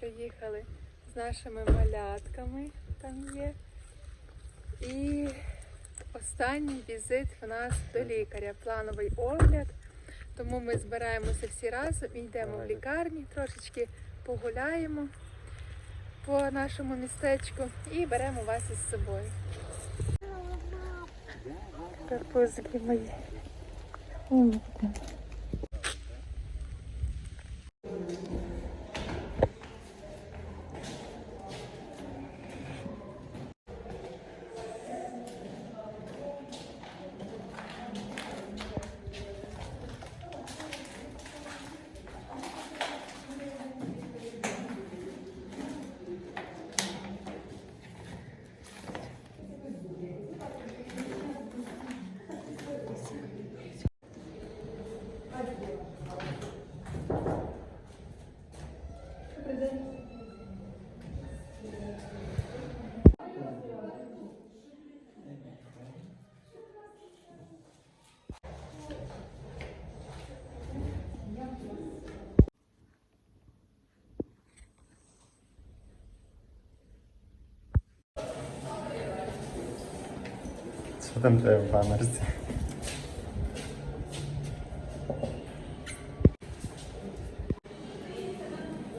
приїхали з нашими малятками, там є. І останній візит в нас до лікаря, плановий огляд. Тому ми збираємося всі разом йдемо в лікарні, трошечки погуляємо по нашому містечку і беремо вас із собою. Карпузики мої. Що там треба в банерці?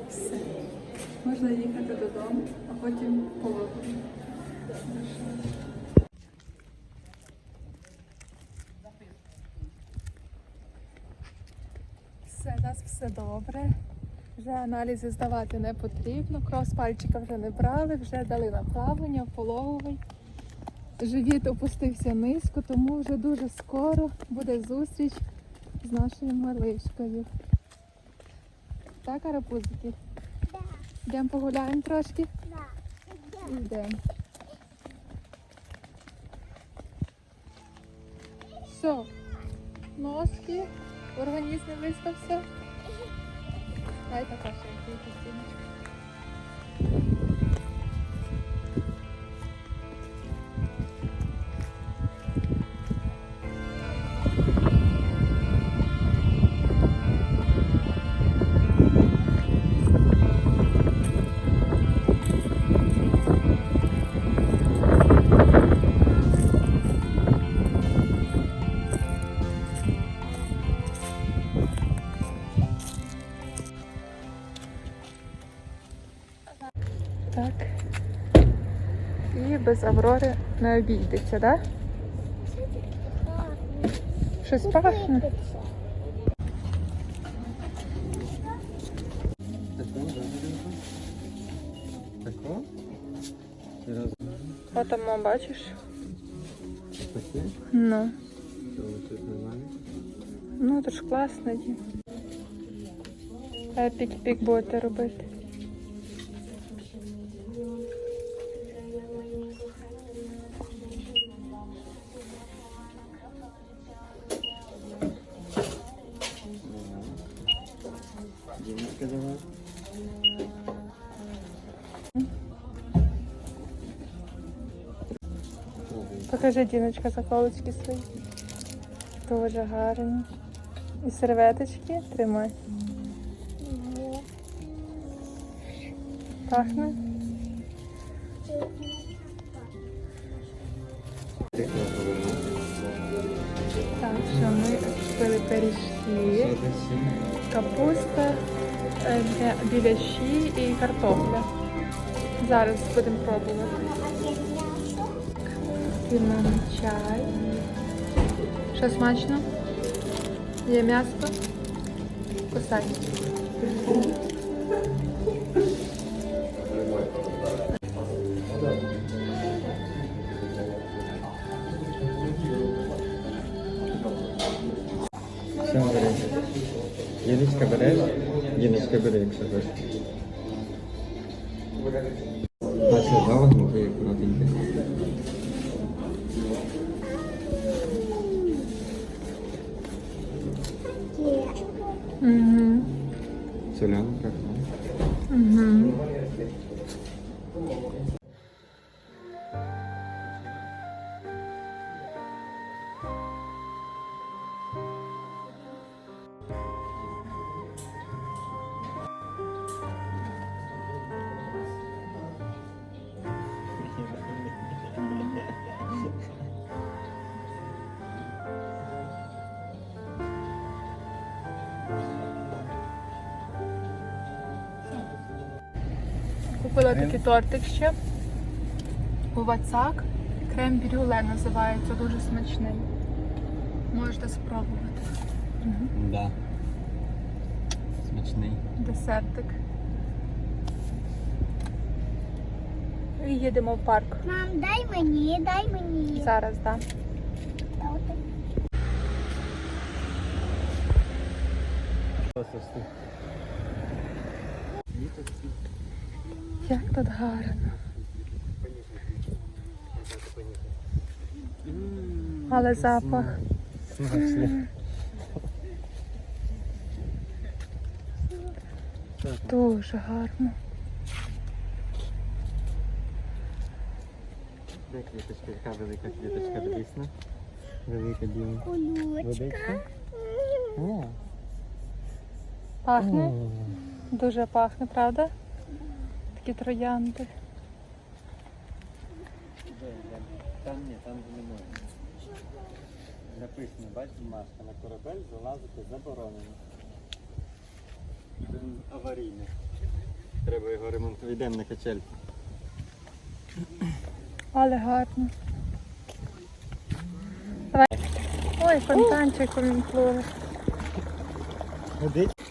Все. Можна їхати додому, а потім пологу. Все, у нас все добре. Вже аналізи здавати не потрібно. Кров з пальчика вже не брали, вже дали направлення пологовий. Живіт опустився низько, тому вже дуже скоро буде зустріч з нашою малишкою. Так, арапузики? Да, Йдемо погуляємо трошки? да. Йдемо. Все. Носки, організм не виспався. Дай така ще стіночка. І без Аврори не обійдеться, так? Щось пахне? О, там бачиш? Ну. Ну, це ж класно. є. Епік-пік будете робити. Покажи, Діночка, заколочки свої. Дуже гарні. І серветочки тримай. Пахне? Так, що ми купили пиріжки, капуста, е, біляші і картопля. Зараз будемо пробувати. Нам чай. Що смачно? Є м'ясо? Кусай. Все, бери. Діночка береш? Діночка бери, якщо хочеш. Угу. Купила такий тортик ще. Увацак. Крем брюле називається, дуже смачний. Можете спробувати. Да. Смачний. Десертик. І їдемо в парк. Мам, дай мені, дай мені. Зараз, так. Як тут гарно. Але запах. Дуже гарно. Де квіточка, яка велика квіточка, на. Велика біла. Колючка. Водичка. Пахне? Дуже пахне, правда? Такі троянди. Там ні, там не можна. Написано, бач, бумажка, на корабель залазити заборонено. Він аварійний. Треба його ремонтувати. Йдемо на качельку. Але гарно. Давай. Ой, фонтанчик увімкнули. Ходить.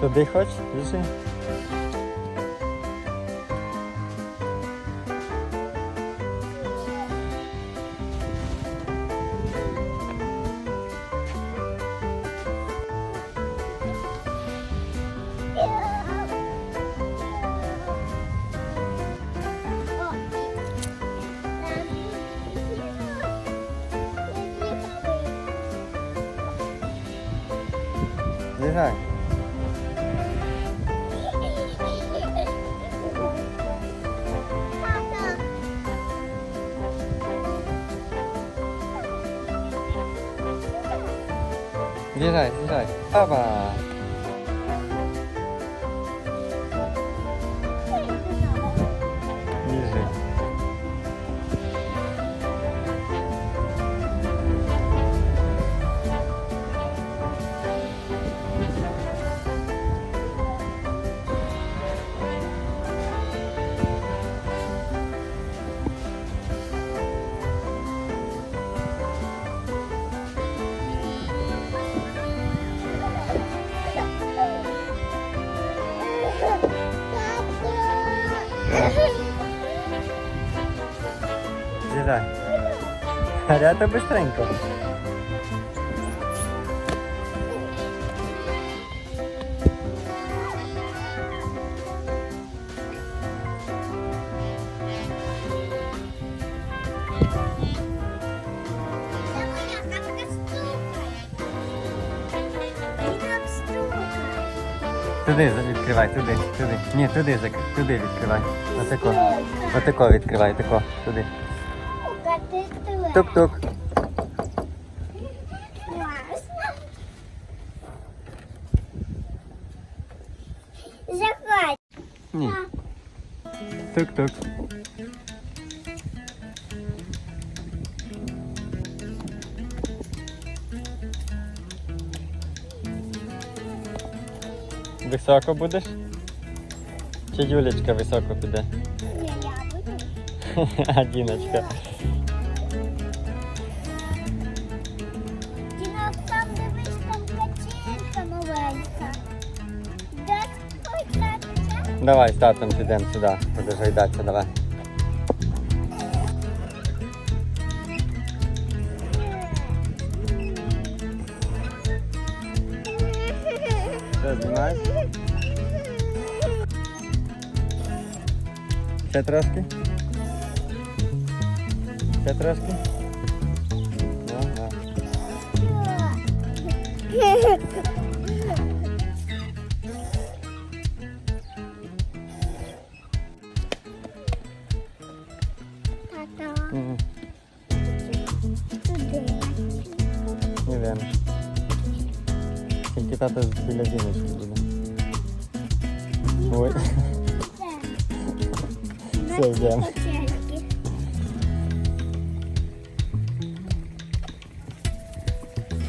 Туди хочеш? Біжи. ใช่นี่ใช่นี่ใช่ห้าบา Рята быстренько. Туди відкривай, туди, туди. Ні, туди закрий, туди відкривай. Отако. Отако відкривай, тако, туди. Тук-тук. Заходь. Ні. Тук-тук. Високо будеш? Чи Юлечка високо піде? Я буду. Діночка. Давай з татом підемо сюди. Будеш гайдатися, давай. Ще трошки? Ще трошки? Ну. Тільки тата біля жіночки буде. Ой, Це. Все, йдемо. Качельки.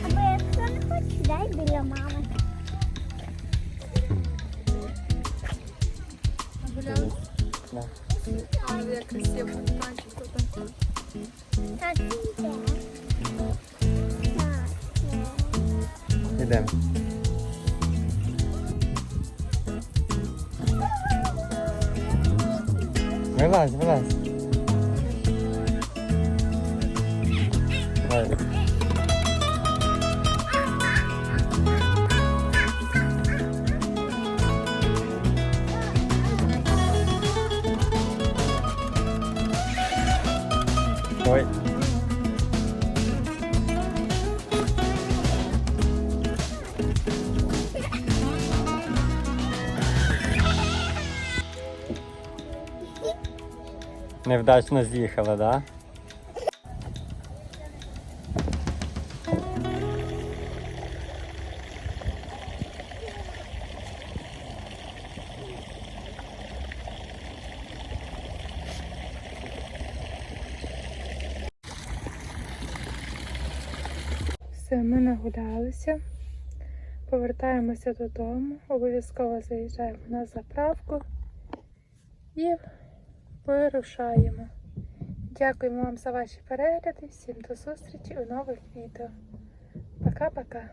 Або якщо не хочеш, дай біля мами. Гуляли? Да. А, як красиво, танчик тут. Так, іде. Так, є. Йдемо. Вилазь, вилазь. Давай. Ой. Невдачно з'їхала, да? Все, ми нагулялися. Повертаємося додому. Обов'язково заїжджаємо на заправку і вирушаємо. Дякуємо вам за ваші перегляди. Всім до зустрічі у нових відео. Пока-пока.